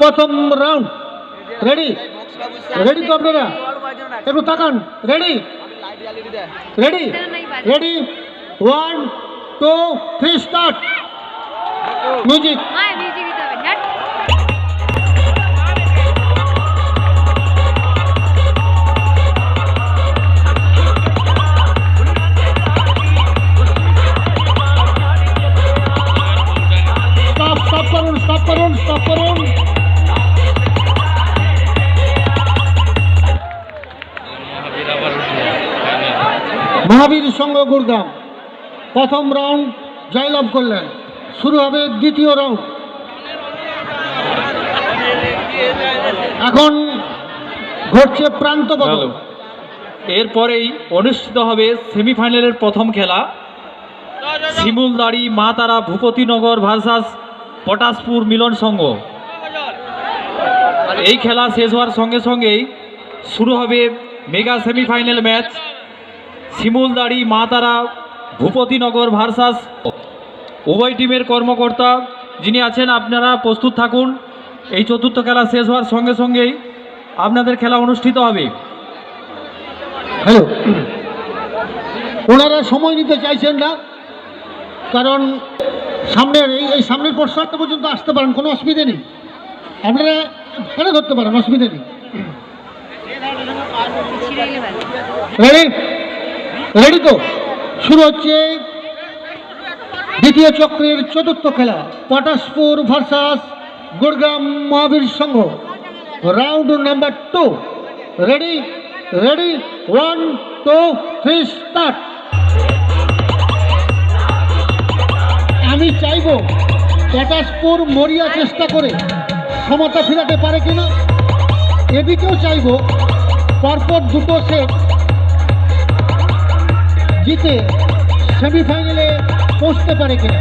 প্রথম round ready ready তো আপনারা? একটু তাকান। Ready ready ready one two three start music stop করুন মহাবীর সংঘ গুরগাম প্রথম রাউন্ড জয়লাভ করলেন। শুরু হবে দ্বিতীয় রাউন্ড। এখন ঘটছে প্রান্ত বদল। এরপরেই অনুষ্ঠিত হবে সেমিফাইনালের প্রথম খেলা। শিমুলদাড়ি মা তারা ভূপতিনগর ভার্সাস পটাশপুর মিলন সংঘ। এই খেলা শেষ হওয়ার সঙ্গে সঙ্গেই শুরু হবে mega semifinal match. শিমুলদাড়ি Maa Tara Bhupatinagar versus, উভয় টিমের কর্মকর্তা যিনি আছেন, আপনারা প্রস্তুত থাকুন। এই চতুর্থ খেলা শেষ হওয়ার সঙ্গে সঙ্গেই আপনাদের খেলা অনুষ্ঠিত হবে। ওনারা সময় নিতে চাইছেন না, কারণ সামনের, এই এই সামনের প্রশ্নটা পর্যন্ত আসতে পারেন, কোনো অসুবিধা নেই। আপনারা এখানে ধরতে পারেন, অসুবিধা নেই। রেডি রেডি তো? শুরু হচ্ছে দ্বিতীয় চক্রের চতুর্থ খেলা, Patashpur versus Gurgram Mahabir Sangha. Round number two ready ready one two three start Patashpur মরিয়া চেষ্টা করে ক্ষমতা ফিরাতে পারে কিনা, এদিকেও চাইব পরপর দুটো সেট জিতে সেমিফাইনালে পৌঁছতে পারে কিনা।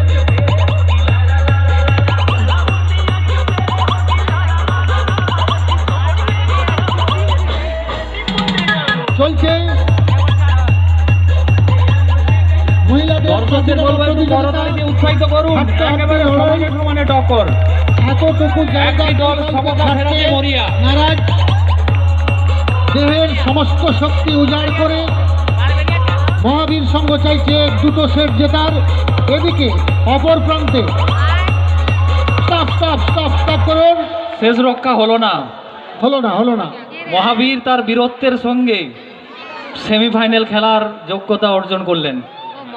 দর্শকদের বলব একটু করতালিতে উৎসাহিত করুন একেবারে সমানে সমানে টক্কর এতটুকু জায়গা দল সমতা ফেরাতে মরিয়া। নারাজ দেহের সমস্ত শক্তি উজাড় করে মহাবীর সংঘ চাইছে দুটো সেট জেতার। এদিকে অপর প্রান্তে স্টপ স্টপ স্টপ করুন। শেষ রক্ষা হলো না। হলো না হলো না। মহাবীর তার বীরত্বের সঙ্গে সেমিফাইনাল খেলার যোগ্যতা অর্জন করলেন।